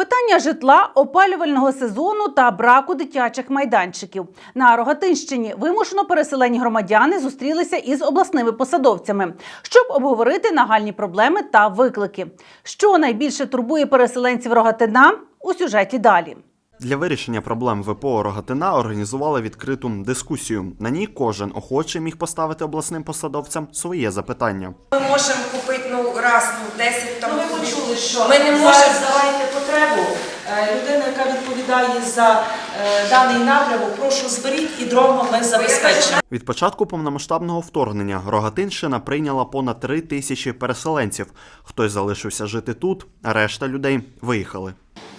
Питання житла, опалювального сезону та браку дитячих майданчиків на Рогатинщині вимушено переселені громадяни зустрілися із обласними посадовцями, щоб обговорити нагальні проблеми та виклики. Що найбільше турбує переселенців Рогатина у сюжеті далі. Для вирішення проблем ВПО Рогатина організували відкриту дискусію. На ній кожен охочий міг поставити обласним посадовцям своє запитання. Ми можемо купити ну раз, ну 10 там. Ну, ви почули, що Ми не можемо. Е, Людина, яка відповідає за е, даний напрямок, прошу зберіть і дрова ми забезпечимо. Від початку повномасштабного вторгнення Рогатинщина прийняла понад три тисячі переселенців. Хтось залишився жити тут, а решта людей виїхали.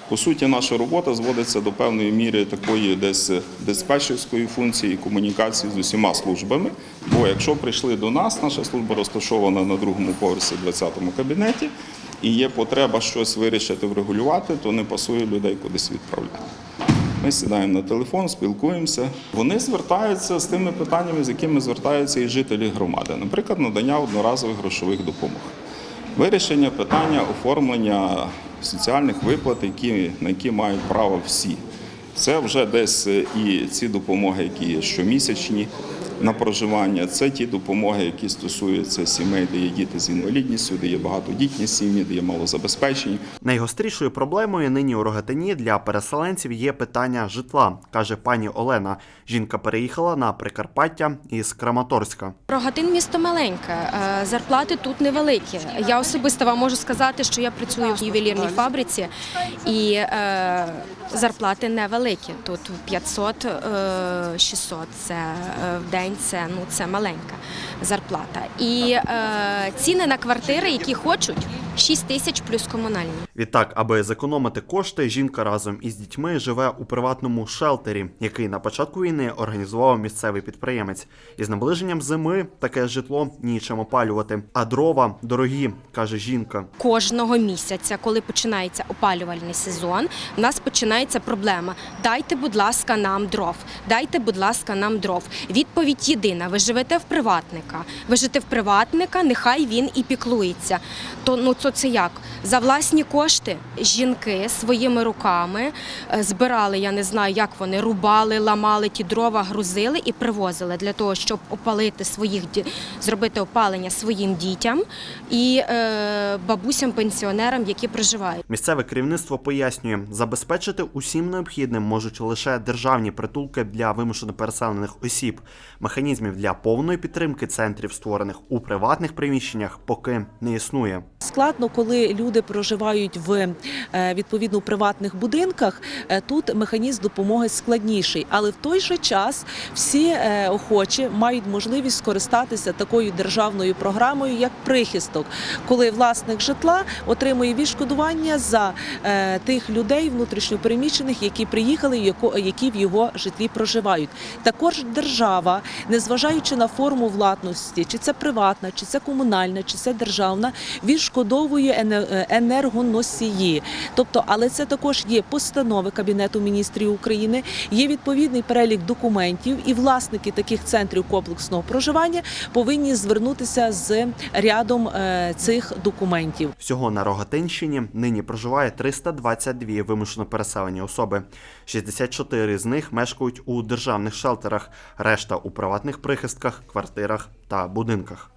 По суті, наша робота зводиться до певної міри такої десь диспетчерської функції комунікації з усіма службами. Бо якщо прийшли до нас, наша служба розташована на другому поверсі, 20-му кабінеті, і є потреба щось вирішити, врегулювати, то не пасує людей кудись відправляти. Ми сідаємо на телефон, спілкуємося. Вони звертаються з тими питаннями, з якими звертаються і жителі громади, наприклад, надання одноразових грошових допомог. Вирішення питання оформлення соціальних виплат, які, на які мають право всі. Це вже десь е, і ці допомоги, які є щомісячні на проживання, це ті допомоги, які стосуються сімей, де є діти з інвалідністю, де є багатодітні сім'ї, де є малозабезпечені. Найгострішою проблемою нині у Рогатині для переселенців є питання житла, каже пані Олена. Жінка переїхала на Прикарпаття із Краматорська. Рогатин місто маленьке, е, зарплати тут невеликі. Я особисто вам можу сказати, що я працюю в ювелірній фабриці, і е, зарплати невеликі. Тут 500 е, 600 це е, в день, це ну це маленька зарплата. І е, ціни на квартири, які хочуть, 6 тисяч плюс комунальні. Відтак, аби зекономити кошти, жінка разом із дітьми живе у приватному шелтері, який на початку війни організував місцевий підприємець. Із наближенням зими таке житло нічим опалювати. А дрова дорогі, каже жінка. кожного місяця, коли починається опалювальний сезон, у нас починається проблема. Дайте, будь ласка, нам дров. Дайте, будь ласка, нам дров. Відповідь єдина: ви живете в приватника. Ви живете в приватника, нехай він і піклується. То ну це як? За власні кошти жінки своїми руками е, збирали, я не знаю, як вони рубали, ламали ті дрова, грузили і привозили для того, щоб опалити своїх зробити опалення своїм дітям і е, бабусям, пенсіонерам, які проживають. Місцеве керівництво пояснює, забезпечити усім необхідним можуть лише державні притулки для вимушено переселених осіб. Механізмів для повної підтримки центрів, створених у приватних приміщеннях, поки не існує. Складно, коли люди проживають в е, відповідно приватних будинках. е, Тут механізм допомоги складніший, але в той же час всі е, охочі мають можливість скористатися такою державною програмою, як прихисток, коли власник житла отримує відшкодування за тих людей внутрішньопереміщених, які приїхали, які в його житлі проживають. Також держава, незважаючи на форму власності, чи це приватна, чи це комунальна, чи це державна, відшкодовує е, енергоносії. Тобто, але це також є постанови Кабінету міністрів України, є відповідний перелік документів, і власники таких центрів комплексного проживання повинні звернутися з рядом е, цих документів. Всього на Рогатинщині нині проживає 322 вимушено переселені особи. 64 з них мешкають у державних шелтерах, решта у приватних прихистках, квартирах та будинках.